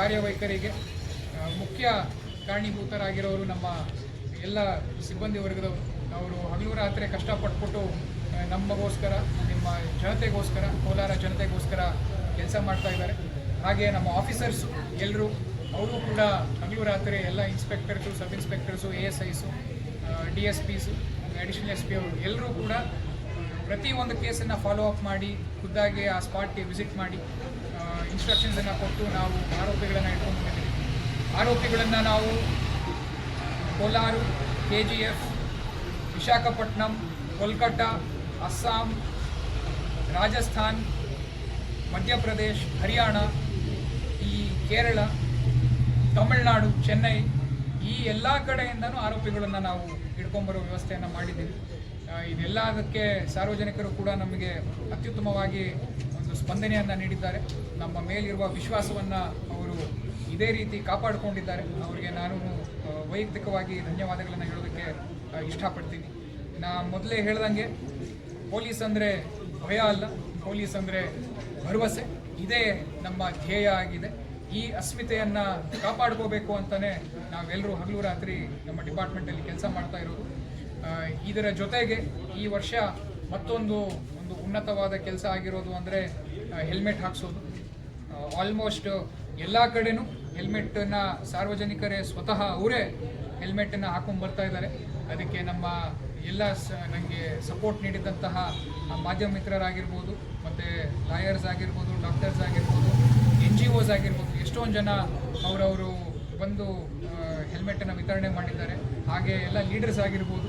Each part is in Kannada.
ಕಾರ್ಯವೈಖರಿಗೆ ಮುಖ್ಯ ಕಾರಣೀಭೂತರಾಗಿರೋರು ನಮ್ಮ ಎಲ್ಲ ಸಿಬ್ಬಂದಿ ವರ್ಗದವರು ಅವರು ಹಗಲು ರಾತ್ರಿ ಕಷ್ಟಪಟ್ಬಿಟ್ಟು ನಮಗೋಸ್ಕರ, ನಿಮ್ಮ ಜನತೆಗೋಸ್ಕರ, ಕೋಲಾರ ಜನತೆಗೋಸ್ಕರ ಕೆಲಸ ಮಾಡ್ತಾ ಇದ್ದಾರೆ. ಹಾಗೆ ನಮ್ಮ ಆಫೀಸರ್ಸು ಎಲ್ಲರೂ ಅವರು ಕೂಡ ಹಗಲು ರಾತ್ರಿ ಎಲ್ಲ inspectors, sub inspectors, A S Is D S Ps additional S P ಅವರು ಎಲ್ಲರೂ ಕೂಡ ಪ್ರತಿ ಒಂದು ಕೇಸನ್ನು ಫಾಲೋ ಅಪ್ ಮಾಡಿ, ಖುದ್ದಾಗಿ ಆ ಸ್ಪಾಟ್ಗೆ ವಿಸಿಟ್ ಮಾಡಿ ಇನ್ಸ್ಟ್ರಕ್ಷನ್ಸನ್ನು ಕೊಟ್ಟು ನಾವು ಆರೋಪಿಗಳನ್ನು ಇಟ್ಕೊಂಡು ಬಂದಿದ್ದೀವಿ. ಆರೋಪಿಗಳನ್ನು ನಾವು, Kolar K G F Visakhapatnam Kolkata Assam, Rajasthan, Madhya Pradesh, Haryana, ಈ ಕೇರಳ, ತಮಿಳುನಾಡು, ಚೆನ್ನೈ ಈ ಎಲ್ಲ ಕಡೆಯಿಂದನೂ ಆರೋಪಿಗಳನ್ನು ನಾವು ಹಿಡ್ಕೊಂಬರೋ ವ್ಯವಸ್ಥೆಯನ್ನು ಮಾಡಿದ್ದೀವಿ. ಇದೆಲ್ಲದಕ್ಕೆ ಸಾರ್ವಜನಿಕರು ಕೂಡ ನಮಗೆ ಅತ್ಯುತ್ತಮವಾಗಿ ಒಂದು ಸ್ಪಂದನೆಯನ್ನು ನೀಡಿದ್ದಾರೆ. ನಮ್ಮ ಮೇಲಿರುವ ವಿಶ್ವಾಸವನ್ನು ಅವರು ಇದೇ ರೀತಿ ಕಾಪಾಡಿಕೊಂಡಿದ್ದಾರೆ. ಅವರಿಗೆ ನಾನು ವೈಯಕ್ತಿಕವಾಗಿ ಧನ್ಯವಾದಗಳನ್ನು ಹೇಳೋದಕ್ಕೆ ಇಷ್ಟಪಡ್ತೀನಿ. ನಾ ಮೊದಲೇ ಹೇಳ್ದಂಗೆ, ಪೊಲೀಸ್ ಅಂದರೆ ಭಯ ಅಲ್ಲ, ಪೊಲೀಸ್ ಅಂದರೆ ಭರವಸೆ. ಇದೇ ನಮ್ಮ ಧ್ಯೇಯ ಆಗಿದೆ. ಈ ಅಸ್ಮಿತೆಯನ್ನು ಕಾಪಾಡ್ಕೋಬೇಕು ಅಂತಲೇ ನಾವೆಲ್ಲರೂ ಹಗಲು ರಾತ್ರಿ ನಮ್ಮ ಡಿಪಾರ್ಟ್ಮೆಂಟಲ್ಲಿ ಕೆಲಸ ಮಾಡ್ತಾ ಇರೋದು. ಇದರ ಜೊತೆಗೆ ಈ ವರ್ಷ ಮತ್ತೊಂದು ಒಂದು ಉನ್ನತವಾದ ಕೆಲಸ ಆಗಿರೋದು ಅಂದರೆ ಹೆಲ್ಮೆಟ್ ಹಾಕ್ಸೋದು. ಆಲ್ಮೋಸ್ಟ್ ಎಲ್ಲ ಕಡೆನೂ ಹೆಲ್ಮೆಟನ್ನು ಸಾರ್ವಜನಿಕರೇ ಸ್ವತಃ ಅವರೇ ಹೆಲ್ಮೆಟನ್ನು ಹಾಕೊಂಡು ಬರ್ತಾ ಇದ್ದಾರೆ. ಅದಕ್ಕೆ ನಮ್ಮ ಎಲ್ಲ ಸ ನನಗೆ ಸಪೋರ್ಟ್ ನೀಡಿದಂತಹ ಮಾಧ್ಯಮ ಮಿತ್ರರಾಗಿರ್ಬೋದು, ಮತ್ತು ಲಾಯರ್ಸ್ ಆಗಿರ್ಬೋದು ಡಾಕ್ಟರ್ಸ್ ಆಗಿರ್ಬೋದು ಎನ್ ಜಿ ಓಸ್ ಆಗಿರ್ಬೋದು, ಎಷ್ಟೊಂದು ಜನ ಅವರವರು ಬಂದು ಹೆಲ್ಮೆಟನ್ನು ವಿತರಣೆ ಮಾಡಿದ್ದಾರೆ. ಹಾಗೆ ಎಲ್ಲ ಲೀಡರ್ಸ್ ಆಗಿರ್ಬೋದು.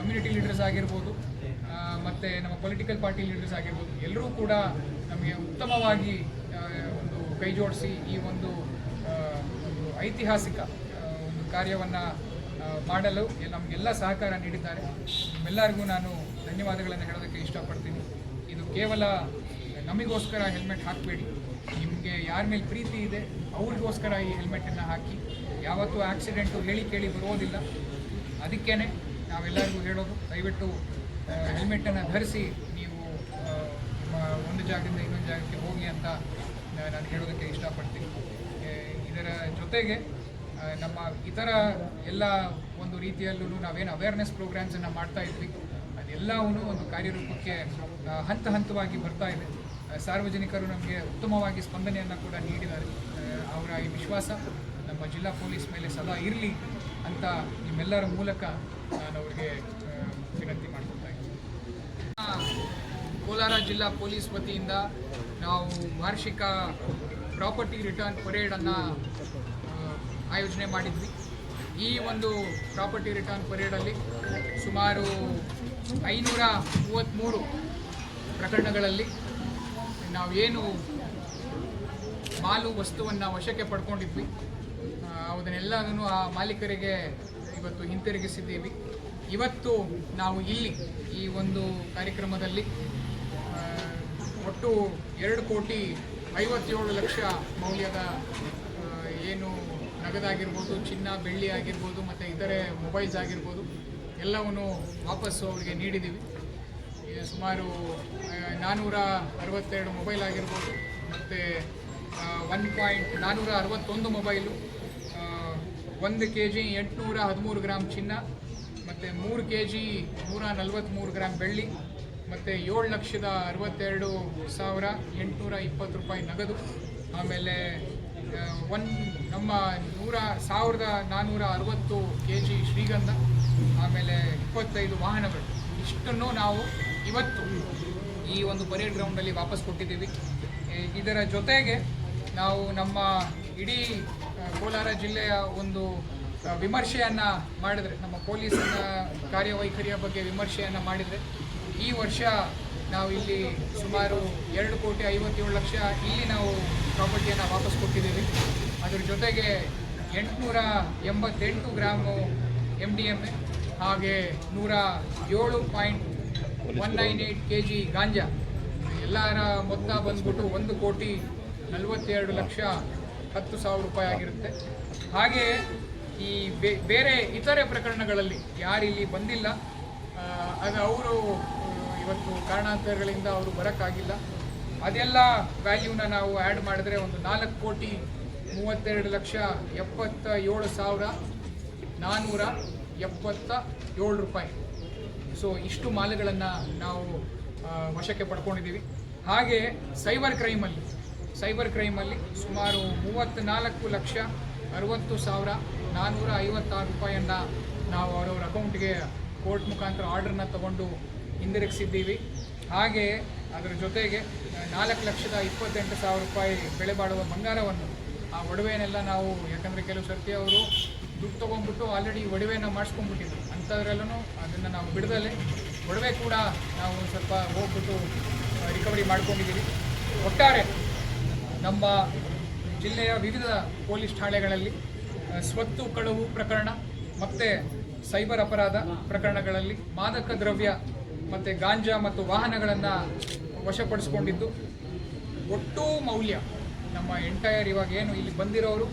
ಕಮ್ಯುನಿಟಿ ಲೀಡರ್ಸ್ ಆಗಿರ್ಬೋದು ಮತ್ತು ನಮ್ಮ ಪೊಲಿಟಿಕಲ್ ಪಾರ್ಟಿ ಲೀಡರ್ಸ್ ಆಗಿರ್ಬೋದು, ಎಲ್ಲರೂ ಕೂಡ ನಮಗೆ ಉತ್ತಮವಾಗಿ ಒಂದು ಕೈ ಜೋಡಿಸಿ ಈ ಒಂದು ಐತಿಹಾಸಿಕ ಒಂದು ಕಾರ್ಯವನ್ನು ಮಾಡಲು ನಮಗೆಲ್ಲ ಸಹಕಾರ ನೀಡಿದ್ದಾರೆ. ನಿಮ್ಮೆಲ್ಲರಿಗೂ ನಾನು ಧನ್ಯವಾದಗಳನ್ನು ಹೇಳೋದಕ್ಕೆ ಇಷ್ಟಪಡ್ತೀನಿ. ಇದು ಕೇವಲ ನಮಗೋಸ್ಕರ ಹೆಲ್ಮೆಟ್ ಹಾಕಬೇಡಿ. ನಿಮಗೆ ಯಾರ ಮೇಲೆ ಪ್ರೀತಿ ಇದೆ, ಅವ್ರಿಗೋಸ್ಕರ ಈ ಹೆಲ್ಮೆಟನ್ನು ಹಾಕಿ. ಯಾವತ್ತೂ ಆಕ್ಸಿಡೆಂಟು ಹೇಳಿ ಕೇಳಿ ಬರೋದಿಲ್ಲ. ಅದಕ್ಕೇ ನಾವೆಲ್ಲರಿಗೂ ಹೇಳೋದು, ದಯವಿಟ್ಟು ಹೆಲ್ಮೆಟನ್ನು ಧರಿಸಿ ನೀವು ಒಂದು ಜಾಗದಿಂದ ಇನ್ನೊಂದು ಜಾಗಕ್ಕೆ ಹೋಗಿ ಅಂತ ನಾನು ಹೇಳೋದಕ್ಕೆ ಇಷ್ಟಪಡ್ತೀನಿ. ಇದರ ಜೊತೆಗೆ ನಮ್ಮ ಇತರ ಎಲ್ಲ ಒಂದು ರೀತಿಯಲ್ಲೂ ನಾವೇನು ಅವೇರ್ನೆಸ್ ಪ್ರೋಗ್ರಾಮ್ಸನ್ನು ಮಾಡ್ತಾ ಇದ್ವಿ. ಅದೆಲ್ಲವೂ ಒಂದು ಕಾರ್ಯರೂಪಕ್ಕೆ ಹಂತ ಹಂತವಾಗಿ ಬರ್ತಾ ಇದೆ. ಸಾರ್ವಜನಿಕರು ನಮಗೆ ಉತ್ತಮವಾಗಿ ಸ್ಪಂದನೆಯನ್ನು ಕೂಡ ನೀಡಿದ್ದಾರೆ. ಅವರ ಈ ವಿಶ್ವಾಸ ನಮ್ಮ ಜಿಲ್ಲಾ ಪೊಲೀಸ್ ಮೇಲೆ ಸದಾ ಇರಲಿ. ಅಂತ ನಿಮ್ಮೆಲ್ಲರ ಮೂಲಕ ನಾನು ಅವರಿಗೆ ವಿನಂತಿ ಮಾಡ್ಕೊಳ್ತಾ ಇದ್ದೀನಿ. ಕೋಲಾರ ಜಿಲ್ಲಾ ಪೊಲೀಸ್ ವತಿಯಿಂದ ನಾವು ವಾರ್ಷಿಕ ಪ್ರಾಪರ್ಟಿ ರಿಟರ್ನ್ ಪರೇಡನ್ನು ಆಯೋಜನೆ ಮಾಡಿದ್ವಿ. ಈ ಒಂದು ಪ್ರಾಪರ್ಟಿ ರಿಟರ್ನ್ ಪರೇಡಲ್ಲಿ ಸುಮಾರು ಐನೂರ ಮೂವತ್ತ್ಮೂರು ಪ್ರಕರಣಗಳಲ್ಲಿ ಏನು ಮಾಲು ವಸ್ತುವನ್ನು ವಶಕ್ಕೆ ಪಡ್ಕೊಂಡಿದ್ವಿ. ಅದನ್ನೆಲ್ಲನೂ ಆ ಮಾಲೀಕರಿಗೆ ಇವತ್ತು ಹಿಂತಿರುಗಿಸಿದ್ದೀವಿ. ಇವತ್ತು ನಾವು ಇಲ್ಲಿ ಈ ಒಂದು ಕಾರ್ಯಕ್ರಮದಲ್ಲಿ ಒಟ್ಟು ಎರಡು ಕೋಟಿ ಐವತ್ತೇಳು ಲಕ್ಷ ಮೌಲ್ಯದ ಏನು ನಗದಾಗಿರ್ಬೋದು, ಚಿನ್ನ, ಬೆಳ್ಳಿ ಆಗಿರ್ಬೋದು, ಮತ್ತು ಇತರೆ ಮೊಬೈಲ್ಸ್ ಆಗಿರ್ಬೋದು, ಎಲ್ಲವನ್ನು ವಾಪಸ್ಸು ಅವರಿಗೆ ನೀಡಿದ್ದೀವಿ. ಸುಮಾರು ನಾನ್ನೂರ ಅರವತ್ತೆರಡು ಮೊಬೈಲ್ ಆಗಿರ್ಬೋದು, ಮತ್ತು ಒನ್ ಪಾಯಿಂಟ್ ನಾನ್ನೂರ ಅರವತ್ತೊಂದು ಮೊಬೈಲು ಒಂದು ಕೆ ಜಿ ಎಂಟುನೂರ ಹದಿಮೂರು ಗ್ರಾಮ್ ಚಿನ್ನ, ಮತ್ತು ಮೂರು ಕೆ ಜಿ ನೂರ ನಲ್ವತ್ತ್ಮೂರು ಗ್ರಾಮ್ ಬೆಳ್ಳಿ, ಮತ್ತು ಏಳು ಲಕ್ಷದ ಅರವತ್ತೆರಡು ಸಾವಿರ ಎಂಟುನೂರ ಇಪ್ಪತ್ತು ರೂಪಾಯಿ ನಗದು. ಆಮೇಲೆ ಒನ್, ನಮ್ಮ ನೂರ, ಸಾವಿರದ ನಾನ್ನೂರ ಅರವತ್ತು ಕೆ ಜಿ ಶ್ರೀಗಂಧ, ಆಮೇಲೆ ಇಪ್ಪತ್ತೈದು ವಾಹನಗಳು. ಇಷ್ಟನ್ನು ನಾವು ಇವತ್ತು ಈ ಒಂದು ಪರೇಡ್ ಗ್ರೌಂಡಲ್ಲಿ ವಾಪಸ್ ಕೊಟ್ಟಿದ್ದೀವಿ. ಇದರ ಜೊತೆಗೆ ನಾವು ನಮ್ಮ ಇಡೀ ಕೋಲಾರ ಜಿಲ್ಲೆಯ ಒಂದು ವಿಮರ್ಶೆಯನ್ನು ಮಾಡಿದರೆ, ನಮ್ಮ ಪೊಲೀಸರ ಕಾರ್ಯವೈಖರಿಯ ಬಗ್ಗೆ ವಿಮರ್ಶೆಯನ್ನು ಮಾಡಿದರೆ, ಈ ವರ್ಷ ನಾವು ಇಲ್ಲಿ ಸುಮಾರು ಎರಡು ಕೋಟಿ ಐವತ್ತೇಳು ಲಕ್ಷ ಇಲ್ಲಿ ನಾವು ಪ್ರಾಪರ್ಟಿಯನ್ನು ವಾಪಸ್ ಕೊಟ್ಟಿದ್ದೀವಿ. ಅದ್ರ ಜೊತೆಗೆ ಎಂಟುನೂರ ಎಂಬತ್ತೆಂಟು gram M D M A ಹಾಗೆ ನೂರ ಏಳು point one nine eight K G ganja. ಎಲ್ಲರ ಮೊತ್ತ ಬಂದ್ಬಿಟ್ಟು ಒಂದು ಕೋಟಿ ನಲವತ್ತೆರಡು ಲಕ್ಷ ಹತ್ತು ಸಾವಿರ ರೂಪಾಯಿ ಆಗಿರುತ್ತೆ. ಹಾಗೆ ಈ ಬೇರೆ ಇತರೆ ಪ್ರಕರಣಗಳಲ್ಲಿ ಯಾರಿಲ್ಲಿ ಬಂದಿಲ್ಲ. ಆಗ ಅವರು ಇವತ್ತು ಕಾರಣಾಂತರಗಳಿಂದ ಅವರು ಬರೋಕ್ಕಾಗಿಲ್ಲ. ಅದೆಲ್ಲ ವ್ಯಾಲ್ಯೂನ ನಾವು ಆ್ಯಡ್ ಮಾಡಿದ್ರೆ ಒಂದು ನಾಲ್ಕು ಕೋಟಿ ಮೂವತ್ತೆರಡು ಲಕ್ಷ ಎಪ್ಪತ್ತ ಏಳು ಸಾವಿರ ನಾನ್ನೂರ ಎಪ್ಪತ್ತ ಏಳು ರೂಪಾಯಿ. ಸೊ, ಇಷ್ಟು ಮಾಲೆಗಳನ್ನು ನಾವು ವಶಕ್ಕೆ ಪಡ್ಕೊಂಡಿದ್ದೀವಿ. ಹಾಗೆ ಸೈಬರ್ ಕ್ರೈಮಲ್ಲಿ ಸೈಬರ್ ಕ್ರೈಮಲ್ಲಿ ಸುಮಾರು ಮೂವತ್ತ್ನಾಲ್ಕು ಲಕ್ಷ ಅರವತ್ತು ಸಾವಿರ ನಾನ್ನೂರ ಐವತ್ತಾರು ರೂಪಾಯಿಯನ್ನು ನಾವು ಅವರವ್ರ ಅಕೌಂಟ್ಗೆ ಕೋರ್ಟ್ ಮುಖಾಂತರ ಆರ್ಡ್ರನ್ನ ತಗೊಂಡು ಹಿಂದಿರುಗಿಸಿದ್ದೀವಿ. ಹಾಗೆ ಅದರ ಜೊತೆಗೆ ನಾಲ್ಕು ಲಕ್ಷದ ಇಪ್ಪತ್ತೆಂಟು ಸಾವಿರ ರೂಪಾಯಿ ಬೆಲೆ ಬಾಳುವ ಬಂಗಾರವನ್ನು ಆ ಒಡವೆನೆಲ್ಲ ನಾವು, ಯಾಕಂದರೆ ಕೆಲವು ಸರ್ತಿ ಅವರು ದುಡ್ಡು ತೊಗೊಂಡ್ಬಿಟ್ಟು ಆಲ್ರೆಡಿ ಒಡವೆನ ಮಾಡಿಸ್ಕೊಂಡ್ಬಿಟ್ಟಿದ್ರು. ಅಂಥದ್ರಲ್ಲೂ ಅದನ್ನು ನಾವು ಬಿಡದಲ್ಲೇ ಒಡವೆ ಕೂಡ ನಾವು ಸ್ವಲ್ಪ ಹೋಗ್ಬಿಟ್ಟು ರಿಕವರಿ ಮಾಡ್ಕೊಂಡಿದ್ದೀವಿ. ಒಟ್ಟಾರೆ ನಮ್ಮ ಜಿಲ್ಲೆಯ ವಿವಿಧ ಪೊಲೀಸ್ ಠಾಣೆಗಳಲ್ಲಿ ಸ್ವತ್ತು ಕಳವು ಪ್ರಕರಣ ಮತ್ತು ಸೈಬರ್ ಅಪರಾಧ ಪ್ರಕರಣಗಳಲ್ಲಿ ಮಾದಕ ದ್ರವ್ಯ ಮತ್ತು ಗಾಂಜಾ ಮತ್ತು ವಾಹನಗಳನ್ನು ವಶಪಡಿಸಿಕೊಂಡಿದ್ದು, ಒಟ್ಟು ಮೌಲ್ಯ ನಮ್ಮ ಎಂಟೈರ್ ಇವಾಗ ಏನು ಇಲ್ಲಿ ಬಂದಿರೋರು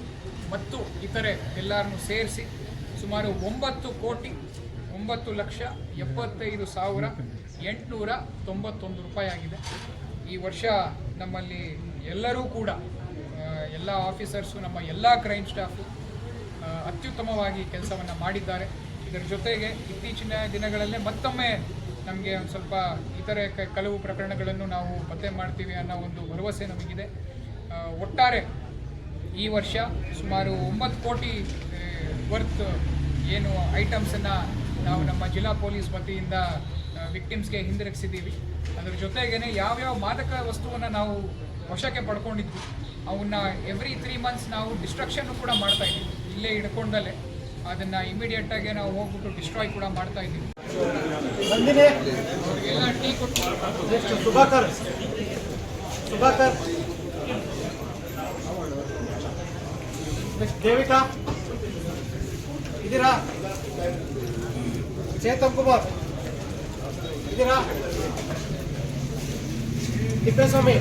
ಮತ್ತು ಇತರೆ ಎಲ್ಲರನ್ನು ಸೇರಿಸಿ ಸುಮಾರು ಒಂಬತ್ತು ಕೋಟಿ ಒಂಬತ್ತು ಲಕ್ಷ ಎಪ್ಪತ್ತೈದು ಸಾವಿರ ಎಂಟುನೂರ ತೊಂಬತ್ತೊಂದು ರೂಪಾಯಿ ಆಗಿದೆ. ಈ ವರ್ಷ ನಮ್ಮಲ್ಲಿ ಎಲ್ಲರೂ ಕೂಡ ಎಲ್ಲ ಆಫೀಸರ್ಸು ನಮ್ಮ ಎಲ್ಲ ಕ್ರೈಮ್ ಸ್ಟಾಫು ಅತ್ಯುತ್ತಮವಾಗಿ ಕೆಲಸವನ್ನು ಮಾಡಿದ್ದಾರೆ. ಇದರ ಜೊತೆಗೆ ಇತ್ತೀಚಿನ ದಿನಗಳಲ್ಲೇ ಮತ್ತೊಮ್ಮೆ ನಮಗೆ ಒಂದು ಸ್ವಲ್ಪ ಇತರೆ ಕೆಲವು ಪ್ರಕರಣಗಳನ್ನು ನಾವು ಪತ್ತೆ ಮಾಡ್ತೀವಿ ಅನ್ನೋ ಒಂದು ಭರವಸೆ ನಮಗಿದೆ. ಒಟ್ಟಾರೆ ಈ ವರ್ಷ ಸುಮಾರು ಒಂಬತ್ತು ಕೋಟಿ ವರ್ತ್ ಏನು ಐಟಮ್ಸನ್ನು ನಾವು ನಮ್ಮ ಜಿಲ್ಲಾ ಪೊಲೀಸ್ ವತಿಯಿಂದ ವಿಕ್ಟಿಮ್ಸ್ಗೆ ಹಿಂದಿರುಗಿಸಿದ್ದೀವಿ. ಅದರ ಜೊತೆಗೇನೆ ಯಾವ್ಯಾವ ಮಾದಕ ವಸ್ತುವನ್ನು ನಾವು ವಶಕ್ಕೆ ಪಡ್ಕೊಂಡಿದ್ವಿ ಅವನ್ನ ಎವ್ರಿ ತ್ರೀ ಮಂತ್ಸ್ ನಾವು ಡಿಸ್ಟ್ರಕ್ಷನ್ ಕೂಡ ಮಾಡ್ತಾ ಇದ್ದೀವಿ. ಇಲ್ಲೇ ಹಿಡ್ಕೊಂಡಲ್ಲೇ ಅದನ್ನು ಇಮಿಡಿಯೇಟಾಗಿ ನಾವು ಹೋಗ್ಬಿಟ್ಟು ಡಿಸ್ಟ್ರಾಯ್ ಕೂಡ ಮಾಡ್ತಾ ಇದ್ದೀವಿ. ಟೀ ಕೊಟ್ಟು ದೇವಿಕಾ. ಇದ್ದೀರಾ? ಚೇತನ್ ಕುಮಾರ್. ಇದ್ದೀರಾ ತಿಪ್ಪೇಸ್ವಾಮಿ